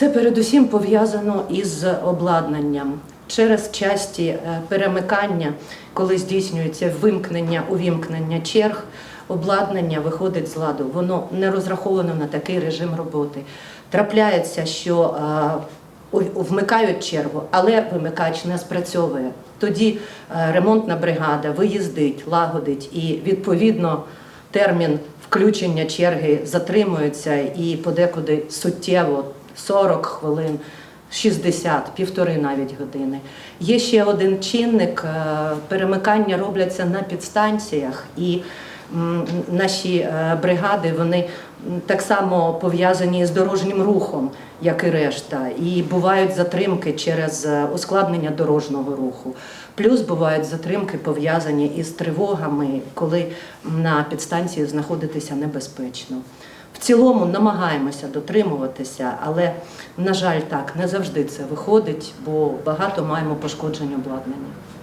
Це передусім пов'язано із обладнанням. Через часті е, перемикання, коли здійснюється вимкнення, увімкнення черг, обладнання виходить з ладу. Воно не розраховано на такий режим роботи. Трапляється, що е, вмикають чергу, але вимикач не спрацьовує. Тоді е, ремонтна бригада виїздить, лагодить і відповідно термін включення черги затримується і подекуди суттєво 40 хвилин. 60, півтори навіть години. Є ще один чинник. е, Перемикання робляться на підстанціях, і наші е, бригади вони так само пов'язані з дорожнім рухом, як і решта. І бувають затримки через е, ускладнення дорожнього руху. Плюс бувають затримки пов'язані із тривогами, коли на підстанції знаходитися небезпечно. Цілому намагаємося дотримуватися, але, на жаль, так не завжди це виходить, бо багато маємо пошкоджень обладнання.